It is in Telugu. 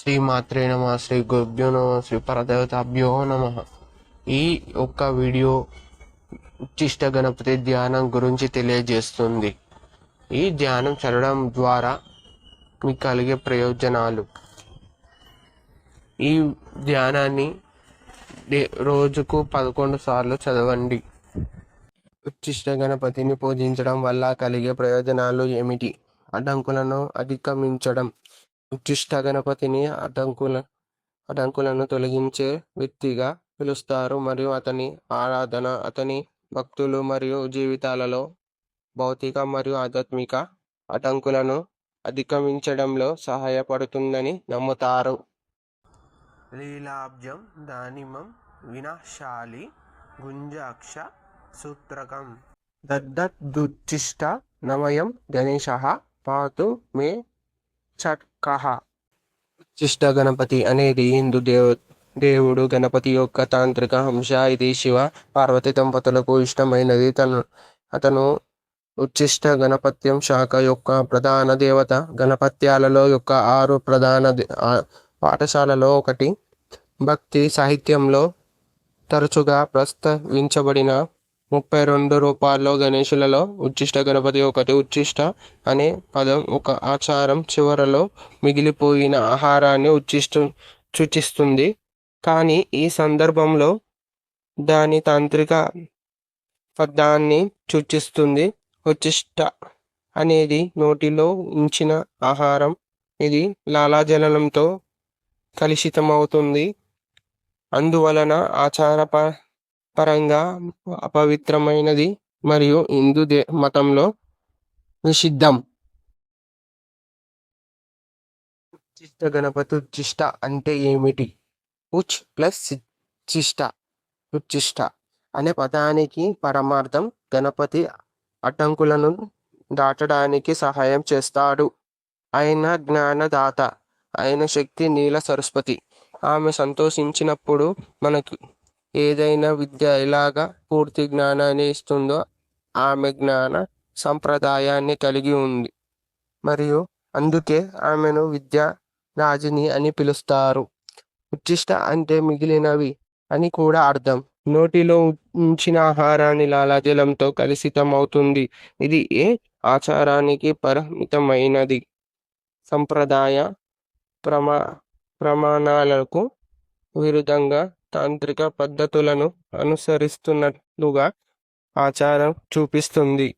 శ్రీమాత్రే నమ శ్రీ గురుభ్యో నమ శ్రీ పరదేవతాభ్యో నమ. ఈ ఒక్క వీడియో ఉచ్చిష్ట గణపతి ధ్యానం గురించి తెలియజేస్తుంది. ఈ ధ్యానం చదవడం ద్వారా మీకు కలిగే ప్రయోజనాలు. ఈ ధ్యానాన్ని రోజుకు పదకొండు సార్లు చదవండి. ఉచ్చిష్ట గణపతిని పూజించడం వల్ల కలిగే ప్రయోజనాలు ఏమిటి? అడ్డంకులను అధిగమించడం. ఉచ్చిష్ట గణపతిని అడ్డంకుల అడ్డంకులను తొలగించే వ్యక్తిగా పిలుస్తారు మరియు అతని ఆరాధన అతని భక్తులు మరియు జీవితాలలో భౌతిక మరియు ఆధ్యాత్మిక అడ్డంకులను అధిగమించడంలో సహాయపడుతుందని నమ్ముతారు. లీలాబ్జం దానిమం వినాశాలి గుంజాక్ష సూత్రకం. దద్దద్దుచ్చిష్ట నమయం గణేశ పాతు మే చట్కహ శిష్ట గణపతి అనేది హిందూ దేవ దేవుడు గణపతి యొక్క తాంత్రిక అంశ. ఇది శివ పార్వతి దంపతులకు ఇష్టమైనది. తను అతను ఉచ్చిష్ట గణపత్యం శాఖ యొక్క ప్రధాన దేవత. గణపత్యాలలో యొక్క ఆరు ప్రధాన పాఠశాలలో ఒకటి. భక్తి సాహిత్యంలో తరచుగా ప్రస్తావించబడిన ముప్పై రెండు రూపాల్లో గణేశులలో ఉచ్చిష్ట గణపతి ఒకటి ఉచ్చిష్ట అనే పదం ఒక ఆచారం చివరలో మిగిలిపోయిన ఆహారాన్ని ఉచ్చిష్ట సూచిస్తుంది. కానీ ఈ సందర్భంలో దాని తాంత్రిక పదాన్ని సూచిస్తుంది. ఉచ్చిష్ట అనేది నోటిలో ఉంచిన ఆహారం. ఇది లాలాజలనంతో కలుషితమవుతుంది. అందువలన ఆచార పరంగా అపవిత్రమైనది మరియు హిందూ దే మతంలో నిషిద్ధం. ఉచ్చిష్ట గణపతి ఉచ్చిష్ట అంటే ఏమిటి? ఉచ్ ప్లస్ చిష్ట ఉచ్చిష్ట అనే పదానికి పరమార్థం గణపతి అడ్డంకులను దాటడానికి సహాయం చేస్తాడు. ఆయన జ్ఞానదాత ఆయన శక్తి నీల సరస్వతి. ఆమె సంతోషించినప్పుడు మనకు ఏదైనా విద్య ఎలాగా పూర్తి జ్ఞానాన్ని ఇస్తుందో ఆమె జ్ఞాన సంప్రదాయాన్ని కలిగి ఉంది. మరియు అందుకే ఆమెను విద్య రాజుని అని పిలుస్తారు. ఉచ్చిష్ట అంటే మిగిలినవి అని కూడా అర్థం. నోటిలో ఉంచిన ఆహారాన్ని లాలాజలంతో కలుషితం అవుతుంది ఇది ఏ ఆచారానికి పరిమితమైనది? సంప్రదాయ ప్రమా ప్రమాణాలకు విరుద్ధంగా తాంత్రిక పద్ధతులను అనుసరిస్తున్నట్లుగా ఆచారం చూపిస్తుంది.